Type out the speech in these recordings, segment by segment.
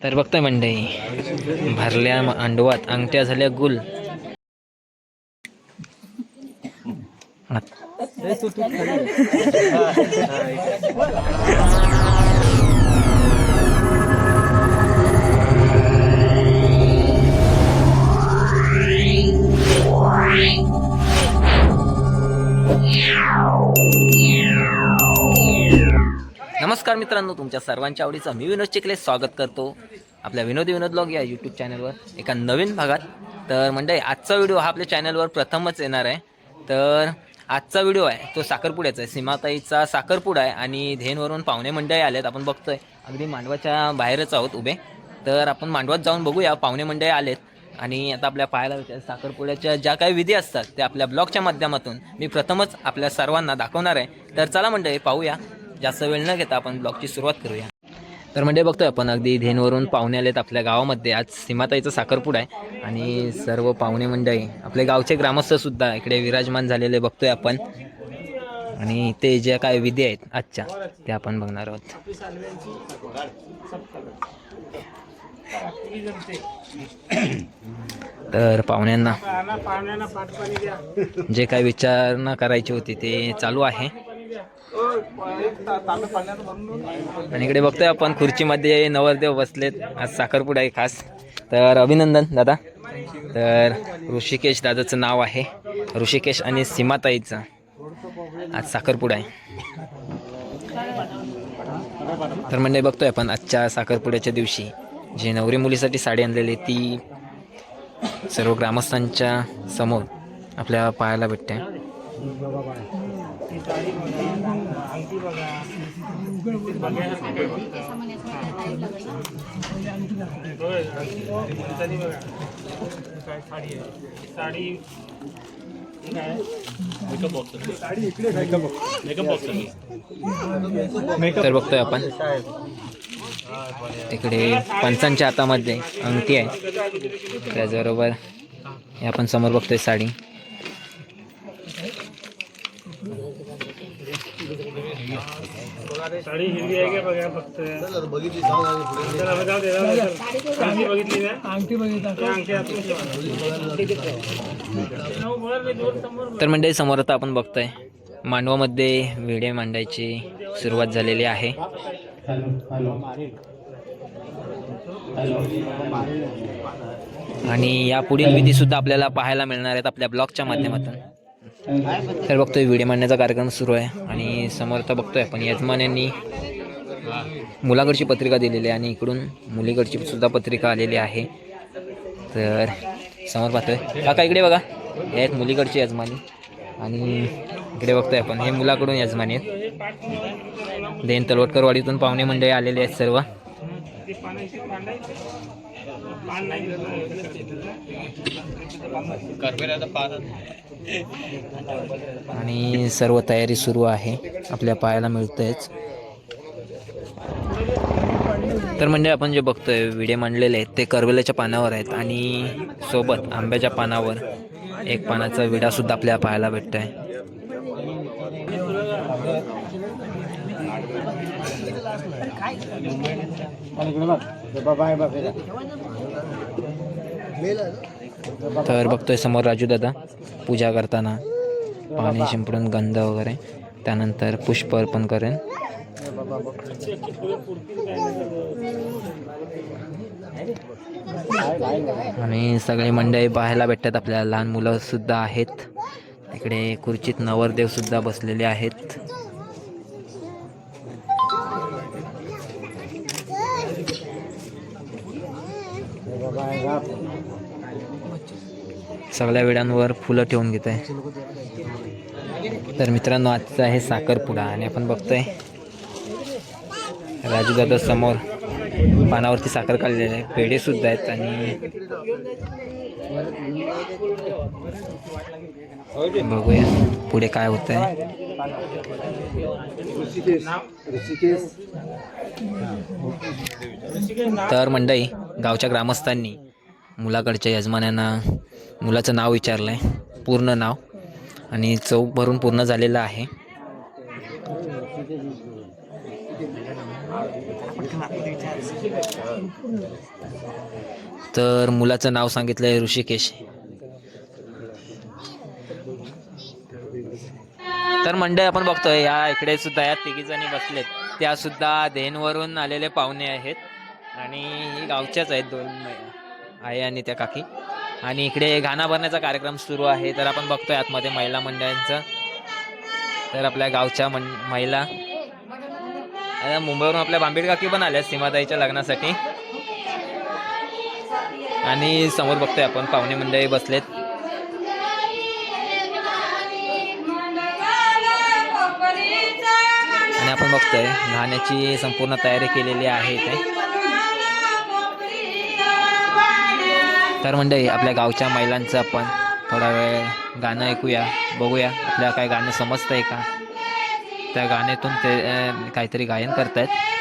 तर बघतोय मंडई भरल्या अंडवात अंगठ्या झाल्या गुल. नमस्कार मित्रांनो तुमच्या सर्वांच्या आवडीचा मी विनोद चिखले स्वागत करतो आपल्या विनोदी विनोद ब्लॉग या यूट्यूब चॅनलवर एका नवीन भागात. तर म्हणजे आजचा व्हिडिओ हा आपल्या चॅनलवर प्रथमच येणार आहे. तर आजचा व्हिडिओ आहे तो साखरपुड्याचा आहे. सीमाताईचा साखरपुडा आहे आणि धेनवरून पाहुणे मंडळी आलेत आपण बघतोय. अगदी मांडवाच्या बाहेरच आहोत उभे. तर आपण मांडवात जाऊन बघूया पाहुणे मंडळी आलेत. आणि आता आपल्या पाहायला भेटेल साखरपुड्याच्या ज्या काही विधी असतात त्या आपल्या ब्लॉगच्या माध्यमातून मी प्रथमच आपल्या सर्वांना दाखवणार आहे. तर चला मंडळी पाहूया. जास्त वेळ न घेता आपण ब्लॉगची सुरुवात करूया. तर म्हणजे बघतोय आपण अगदी धेनवरून पाहुणे आलेत आपल्या गावामध्ये. आज सीमाताईचा साखरपुडा आहे आणि सर्व पाहुणे मंडळी आपले गावचे ग्रामस्थसुद्धा इकडे विराजमान झालेले बघतोय आपण. आणि ते ज्या काय विधी आहेत आजच्या त्या आपण बघणार आहोत. तर पाहुण्यांना जे काय विचारणा करायची होती ते चालू आहे. आणि इकडे बघतोय आपण खुर्चीमध्ये नवरदेव बसलेत. आज साखरपुडा आहे खास. तर अभिनंदन दादा. तर ऋषिकेश दादाचं नाव आहे. ऋषिकेश आणि सीमाताईचं. आज साखरपुडा आहे. तर म्हणजे बघतोय आपण आजच्या साखरपुड्याच्या दिवशी. जी नवरी मुलीसाठी साडी आणलेली ती सर्व ग्रामस्थांच्या समोर आपल्या पाहायला भेटते. तर बघतोय आपण. इकडे पंचांच्या हातामध्ये अंगठी आहे. त्याचबरोबर हे आपण समोर बघतोय साडी. साडी हिरवी आहे का बघा फक्त? चला, मग जाऊ दे, जाऊ दे, चल. अंगठी बघितली ना? अंगठी बघितली. तर मंडळी समोर आता आपण बघतोय मांडवामध्ये व्हिडिओ मांडायची सुरुवात झालेली आहे. आणि या पुढील विधी सुद्धा आपल्याला पाहायला मिळणार आहेत आपल्या ब्लॉगच्या माध्यमातून. तर बघतोय व्हिडिओ मांडण्याचा कार्यक्रम सुरू आहे आणि समोर तर बघतोय आपण यजमान यांनी मुलाकडची पत्रिका दिलेली आहे आणि इकडून मुलीकडची सुद्धा पत्रिका आलेली आहे. तर समोर पाहतोय. काका इकडे बघा. हे आहेत मुलीकडची यजमानी. आणि इकडे बघतोय आपण. हे मुलाकडून यजमानी आहेत. देन तलवटकरवाडीतून पाहुणे मंडळी आलेले आहेत सर्व. आणि सर्व तयारी सुरू आहे. आपल्या पायाला मिळतंयच. तर म्हणजे आपण जे बघतोय विडे मांडलेले आहेत ते करवेल्याच्या पानावर आहेत आणि सोबत आंब्याच्या पानावर एक पानाचा विडा सुद्धा आपल्या पाहायला भेटतोय. तर बघतोय समोर राजू दादा. पूजा करताना. पाणी शिंपडून गंध वगैरे. त्यानंतर पुष्प अर्पण करेन. आणि सगळे मंडळी पाहायला भेटतात. आपल्याला लहान मुलं सुद्धा आहेत. इकडे खुर्चीत नवरदेव सुद्धा बसलेले आहेत. सगळ्या वेळांवर फुलं ठेवून घेत आहे तर मित्रांनो आजचा आहे साखरपुडा आणि आपण बघतोय राजूदादा समोर पानावरती साखर काढलेली आहे पेढे सुद्धा आहेत आणि बघूया पुढे काय होत आहे तर मंडई गावच्या ग्रामस्थांनी मुलाकडच्या यजमान्यांना मुलाचं नाव विचारलं आहे. पूर्ण नाव. आणि चौक भरून पूर्ण झालेलं आहे. तर मुलाचं नाव सांगितलं आहे ऋषिकेश. तर मंडळी आपण बघतोय या इकडे सुद्धा या तिघी जणी बसलेत. त्या सुद्धा देनवरून आलेले पाहुणे आहेत. आणि ही गावच्याच आहेत दोन आहे आणि त्या काकी. आणि इकडे गाणा भरण्याचा कार्यक्रम सुरू आहे. तर आपण बघतोय आतमध्ये महिला मंडळांचं. तर आपल्या गावच्या मन महिला. आता मुंबईवरून आपल्या बांबीड काकी पण आल्या सीमाताईच्या लग्नासाठी. आणि समोर बघतोय आपण पाहुणे मंडळी बसलेत. आणि आपण बघतोय गाण्याची संपूर्ण तयारी केलेली आहे इथे. तर मंडळी आपल्या गावच्या महिलांचं आपण थोडा वेळ गाणं ऐकूया बघूया आपल्याला काय गाणं समजतंय का? त्या गाण्यातून ते काहीतरी गायन करतायत. आहेत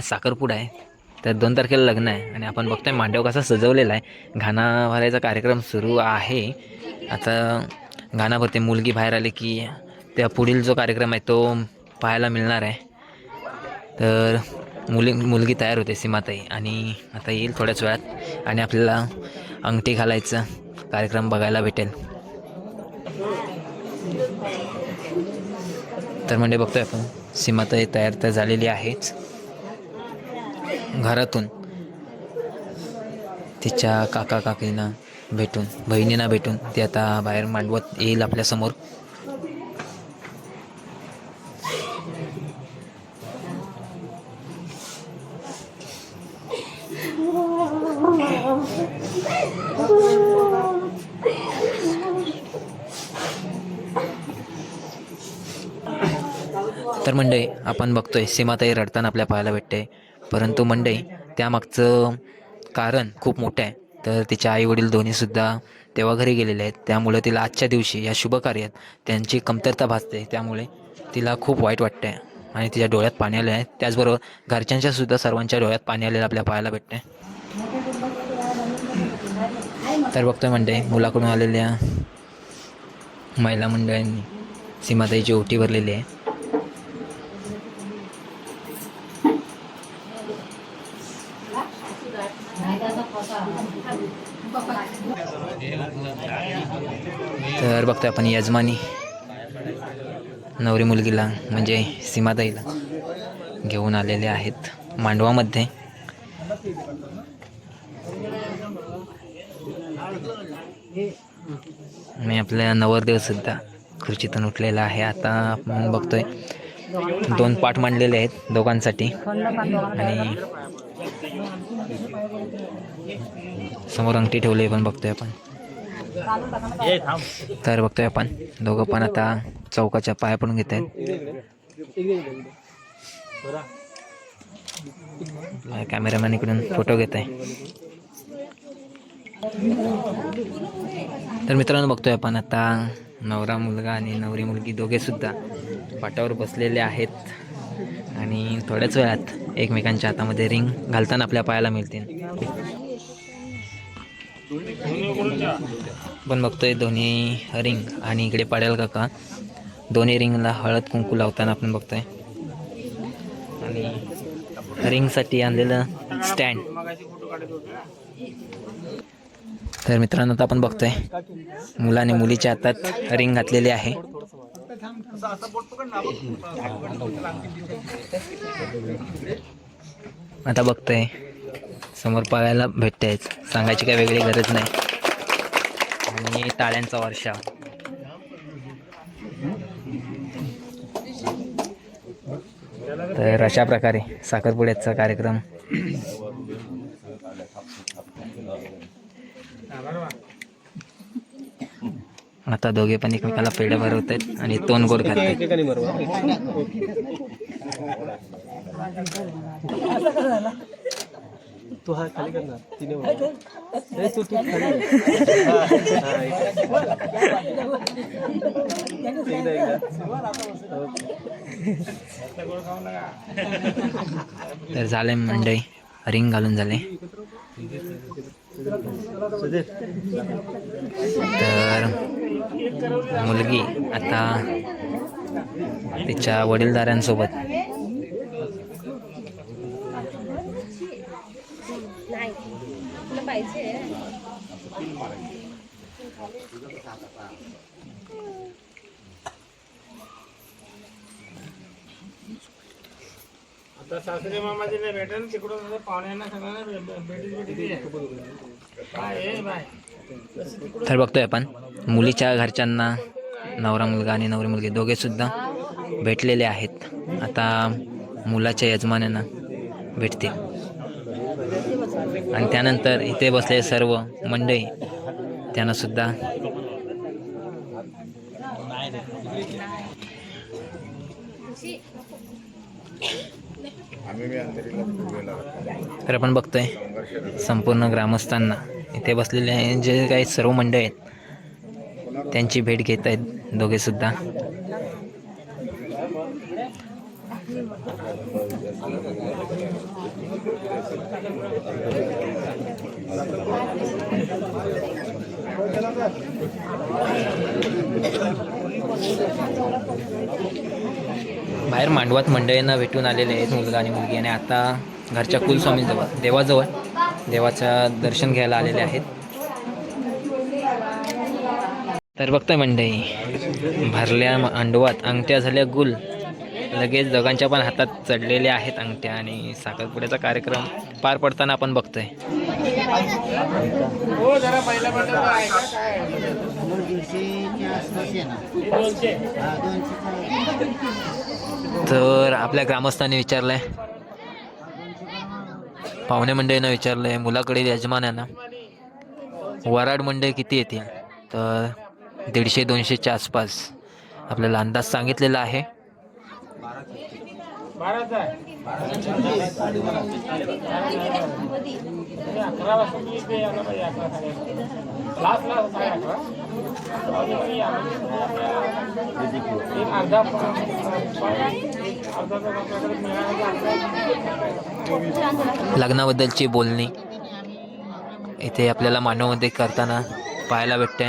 आज साखरपुडा आहे. तर दोन तारखेला लग्न आहे आणि आपण बघतोय मांडव कसा सजवलेला आहे. घाणा भरायचा कार्यक्रम सुरू आहे. आता घाणा भरते मुलगी बाहेर आली की त्या पुढील जो कार्यक्रम आहे तो पाहायला मिळणार आहे. तर मुली मुलगी तयार होते सीमाताई आणि आता येईल थोड्याच वेळात आणि आपल्याला अंगठी घालायचं कार्यक्रम बघायला भेटेल. तर म्हणजे बघतोय आपण सीमाताई तयार तर झालेली आहेच. घरातून. तिच्या काका काकींना भेटून बहिणींना भेटून ती आता बाहेर मांडवत येईल आपल्यासमोर तर मंडई आपण बघतोय सीमाताई रडताना आपल्या पाहायला भेटते. परंतु मंडई त्यामागचं कारण खूप मोठं आहे. तर तिचे आईवडील दोन्हीसुद्धा तेव्हा घरी गेलेले आहेत. त्यामुळे तिला आजच्या दिवशी या शुभ कार्यात त्यांची कमतरता भासते. त्यामुळे तिला खूप वाईट वाटते आणि तिच्या डोळ्यात पाणी आले आहे. त्याचबरोबर घरच्यांच्या सुद्धा सर्वांच्या डोळ्यात पाणी आलेलं आपल्या पाहायला भेटते तर बघतोय मंडई मुलाकडून आलेल्या महिला मंडळांनी सीमाताईची ओटी भरलेली आहे. तर बघतोय आपण यजमानी. नवरी मुलगीला म्हणजे सीमाताईला घेऊन आलेले आहेत मांडवामध्ये. मी आपल्या नवरदेव सुद्धा खुर्चीतून उठलेला आहे. आता आपण बघतोय दोन पाठ मांडलेले आहेत दोघांसाठी. आणि समोर अंगठी ठेवली पण बघतोय आपण. तर बघतोय आपण. दोघं पण आता चौकाच्या पाया पडून घेत आहेत. कॅमेरामॅन इकडून फोटो घेत आहे. तर मित्रांनो बघतोय आपण आता नवरा मुलगा आणि नवरी मुलगी दोघे सुद्धा पाटावर बसलेले आहेत. आणि थोड्याच वेळात एकमेकांच्या हातामध्ये रिंग घालताना आपल्या पायाला मिळतील. पण बघतोय दोन्ही रिंग आणि इकडे पाडेल काका. दोन्ही रिंगला हळद कुंकू लावताना आपण बघतोय. आणि रिंगसाठी आणलेलं स्टँड. तर मित्रांनो आता आपण बघतोय. मुलाने मुलीच्या हातात रिंग घातलेली आहे. आता बघतोय. समोर पाहायला आहेत सांगायची काही वेगळी गरज नाही. आणि टाळ्यांचा वर्षा तर अशा प्रकारे साखरपुड्याचा कार्यक्रम. आता दोघे पण एकमेकाला पेढे भरवत आहेत आणि तोंड गोड खात आहेत तू हा खाली करणार तिने नाही तू तू खाली एकदा एकदा तर झाले मंडई. रिंग घालून झाले. तर मुलगी आता तिच्या वडीलधाऱ्यांसोबत पाहिजे. आता सासरे मामाचे नाही भेटेल तिकडून पाहुण्यांना सगळ्यांना. Bye bye. तर बघतोय आपण मुलीच्या घरच्यांना नवरा मुलगा आणि नवरी मुलगी दोघे सुद्धा भेटलेले आहेत. आता मुलाच्या यजमानांना भेटतील. आणि त्यानंतर इथे बसलेले सर्व मंडळी. त्यांना सुद्धा. तर आपण बघतोय संपूर्ण ग्रामस्थांना. इथे बसलेले जे काही सर्व मंडळी आहेत त्यांची भेट घेत आहेत दोघे बाहेर मांडवात मंडळींना भेटून आलेले आहेत मुलगा आणि मुलगी आणि आता घरच्या कुलस्वामीजवळ देवाजवळ देवाचं दर्शन घ्यायला आलेले आहेत. तर बघतोय मंडळी भरल्या मांडवात अंगठ्या झाल्या गुल. लगेच दोघांच्या पण हातात चढलेल्या आहेत अंगठ्या आणि साखरपुड्याचा कार्यक्रम पार पडताना आपण बघतोय. हो जरा पहिला बंद ऐका काय? हे दोनशे. तर आपल्या ग्रामस्थांनी विचारलंय. पाहुणे मंडळीनं विचारलंय मुलाकडील यजमानांना वराड मंडळी किती येतील? तर दीडशे दोनशेच्या आसपास. आपल्याला अंदाज सांगितलेला आहे. बाराचा अकरा वाजता मी इथे यायला पाहिजे अकरा साडे साडे अकरा. एक अर्धा लग्नाबद्दलची बोलणी. इथे आपल्याला मानवमध्ये करताना पाहायला भेटते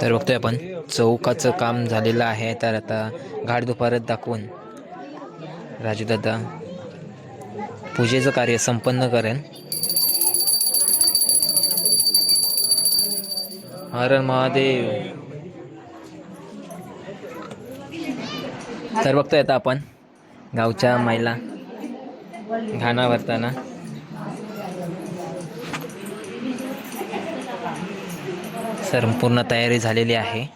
तर बघतोय आपण चौकाचं काम झालेलं आहे. तर आता घाट दुपारत दाखवून राजूदादा पूजेचं कार्य संपन्न करेन हरण महादेव. तर बघतोय आता आपण. गावच्या महिला घाणा भरताना. संपूर्ण तयारी झालेली आहे.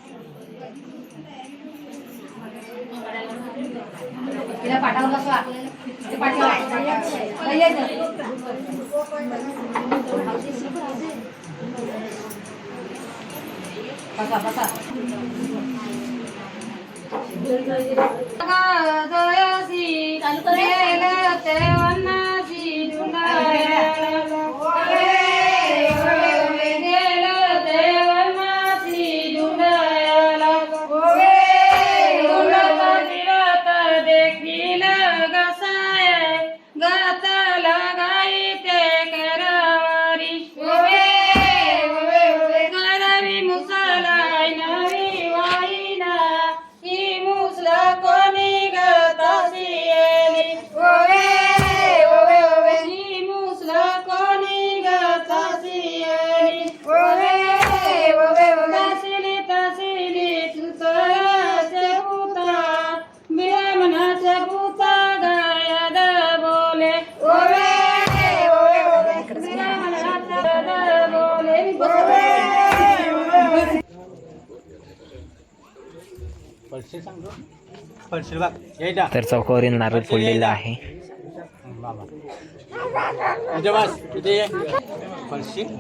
तर चौकावरील नारळ फोडलेला आहे.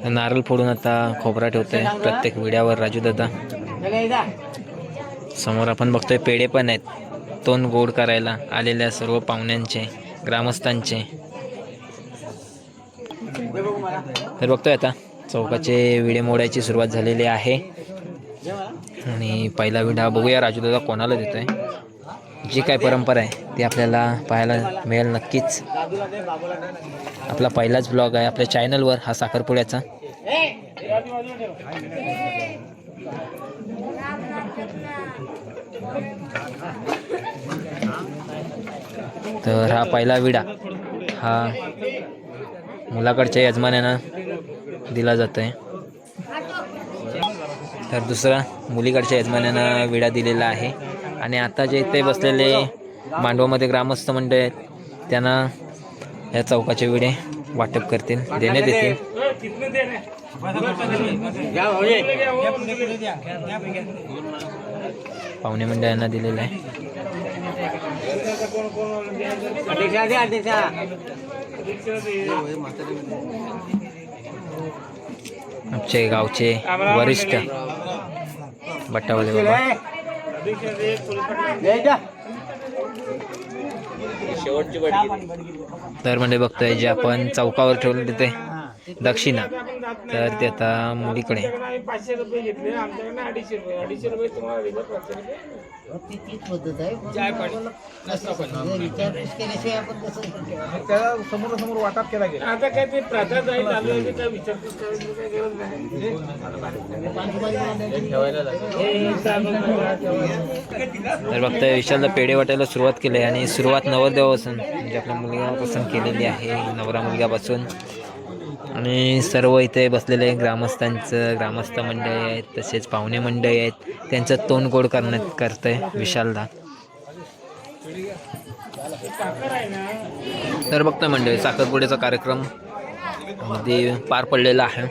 नारळ फोडून आता खोबरा ठेवतोय प्रत्येक विड्यावर राजू दादा. समोर आपण बघतोय पेढे पण आहेत. तोंड गोड करायला आलेल्या सर्व पाहुण्यांचे ग्रामस्थांचे. तर बघतोय आता चौकाचे विडे मोडायची सुरुवात झालेली आहे. आणि पहिला विडा बघूया. राजू दादा कोणाला देतोय? जी काय परंपरा आहे ती आपल्याला पाहायला मिळेल नक्कीच. आपला पहिलाच ब्लॉग आहे. आपल्या चॅनलवर हा साखरपुड्याचा. तर हा पहिला विडा. हा मुलाकडच्या यजमान्यानं दिला जातो आहे तर दुसरा मुलीकडच्या यजमान्यांना विडा दिलेला आहे. आणि आता जे इथे बसलेले मांडवामध्ये ग्रामस्थ मंडळ आहेत त्यांना या चौकाचे विडे वाटप करतील देण्यात येतील. पाहुणे मंडळांना दिलेलं आहे. आमचे गावचे वरिष्ठ बट्टावाले बाबा. तर म्हणजे बघतोय जे आपण चौकावर ठेवलं तिथे. दक्षिणा. तर ते आता मुलीकडे. पाचशे रुपये घेतले आमच्याकडे अडीचशे रुपये अडीचशे रुपये तुम्हाला समोरासमोर वाटप केला गेला आता काय ते प्रथा जाईल चालू आहे काय विचारपूस करायची काही गरज नाही तर बघतोय विशालला पेढे वाटायला सुरुवात केली आणि सुरुवात नवरदेवापासून म्हणजे आपल्या मुलगापासून केलेली आहे नवरा मुलग्यापासून. आणि सर्व इथे बसलेले ग्रामस्थांचं ग्रामस्थ मंडळी आहेत तसेच पाहुणे मंडळी आहेत त्यांचं तोंड गोड करण्यात करतंय विशालदा. तर बघतोय मंडळी साखरपुड्याचा कार्यक्रममध्ये पार पडलेला आहे.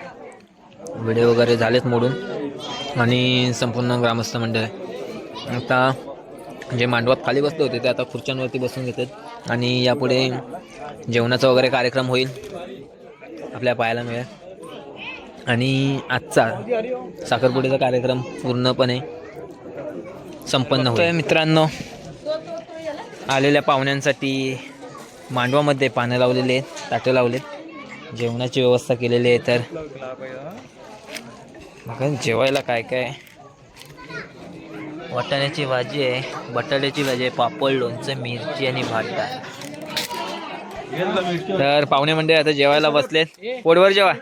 व्हिडिओ वगैरे झालेत मोडून. आणि संपूर्ण ग्रामस्थ मंडळ. आता जे मांडवात खाली बसले होते ते आता खुर्च्यांवरती बसून घेतात. आणि यापुढे जेवणाचा वगैरे कार्यक्रम होईल. आपल्या पाहायला मिळेल. आणि आजचा साखरपुडीचा कार्यक्रम पूर्णपणे संपन्न होतोय मित्रांनो आलेल्या पाहुण्यांसाठी मांडवामध्ये पानं लावलेले आहेत ताटं लावलेत. जेवणाची व्यवस्था केलेली आहे तर. जेवायला काय काय? वाटाण्याची भाजी आहे बटाट्याची भाजी आहे पापड लोणचं मिरची आणि भात डाळ. तर पाहुणे मंडळी आता जेवायला बसलेत. पोटवर जेवा.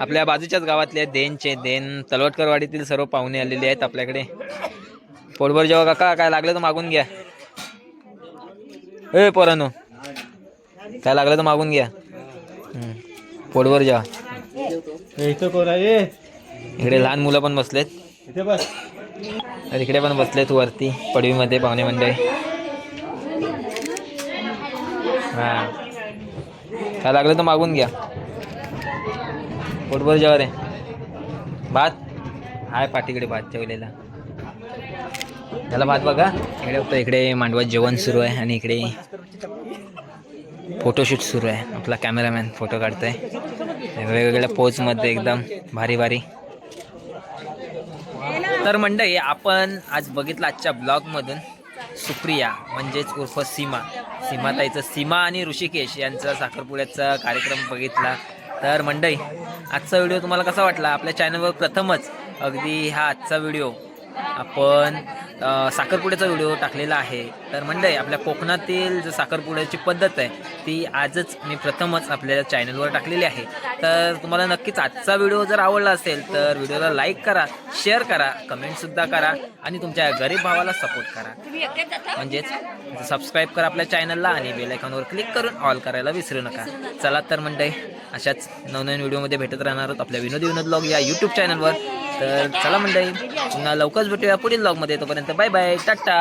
आपल्या बाजूच्याच गावातले आहेत देनचे देन. तलवटकरवाडीतील सर्व पाहुणे आलेले आहेत आपल्याकडे. पोटभर जेवा काका. काय लागलं तर मागून घ्या. ए पोरानो. काय लागलं तर मागून घ्या. पोटभर जेवा. इकडे लहान मुलं पण बसलेत. इकडे पण बसलेत वरती पडवीमध्ये पाहुणे मंडळी. हा. काय लागलं तर मागून घ्या. पोटभर जेवा रे. भात? हाय पाठीकडे भात जेवलेला त्याला भात बघा. इकडे फक्त इकडे मांडवात जेवण सुरू आहे आणि इकडे फोटोशूट सुरू आहे. आपला कॅमेरामॅन फोटो काढतोय. वेगवेगळ्या पोजमध्ये एकदम भारी भारी. तर मंडळी आपण आज बघितलं आजच्या ब्लॉगमधून सुप्रिया म्हणजेच उर्फ सीमा. सीमाताईचं सीमा आणि ऋषिकेश यांचा साखरपुड्याचा कार्यक्रम बघितला. तर मंडई आजचा व्हिडिओ तुम्हाला कसा वाटला? आपल्या चॅनलवर प्रथमच अगदी हा आजचा व्हिडिओ आपण साखरपुड्याचा व्हिडिओ टाकलेला आहे. तर मंडळी आपल्या कोकणातील जो साखरपुड्याची पद्धत आहे ती आजच मी प्रथमच आपल्या चॅनलवर टाकलेली आहे. तर तुम्हाला नक्कीच आजचा व्हिडिओ जर आवडला असेल तर व्हिडिओला लाईक करा शेअर करा कमेंटसुद्धा करा आणि तुमच्या गरीब भावाला सपोर्ट करा. म्हणजेच सबस्क्राईब करा आपल्या चॅनलला आणि बेलायकॉनवर क्लिक करून ऑल करायला विसरू नका. चला तर मंडळी अशाच नवनवीन व्हिडिओमध्ये भेटत राहणार आहोत. आपल्या विनोदी विनोद ब्लॉग या यूट्यूब चॅनलवर तर चला मंडळी पुन्हा लवकरच भेटूया पुढील ब्लॉगमध्ये तोपर्यंत बाय बाय टाटा.